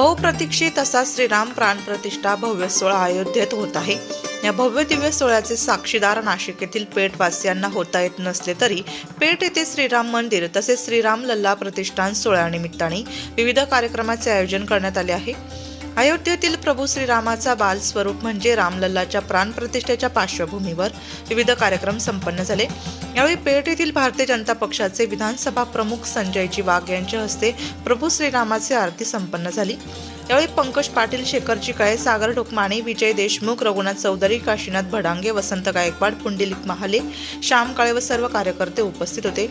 बहुप्रतीक्षित असा श्रीराम प्राणप्रतिष्ठा भव्य सोहळा अयोध्येत होत आहे. या भव्य दिव्य सोहळ्याचे साक्षीदार नाशिक येथील पेठवासियांना होता येत नसले तरी पेठ येथे श्रीराम मंदिर तसेच श्रीराम लल्ला प्रतिष्ठान सोहळ्यानिमित्ताने विविध कार्यक्रमाचे आयोजन करण्यात आले आहे. अयोध्येतील प्रभू श्रीरामाचा बाल स्वरूप म्हणजे रामलल्लाच्या प्राणप्रतिष्ठेच्या पार्श्वभूमीवर विविध कार्यक्रम संपन्न झाले. यावेळी पेठ येथील भारतीय जनता पक्षाचे विधानसभा प्रमुख संजयजी वाघ यांच्या हस्ते प्रभू श्रीरामाचे आरती संपन्न झाली. यावेळी पंकज पाटील शेखरजी काळे सागर ढोकमाणे विजय देशमुख रघुनाथ चौधरी काशीनाथ भडांगे वसंत गायकवाड पुंडलिक महाले श्याम काळे व सर्व कार्यकर्ते उपस्थित होते.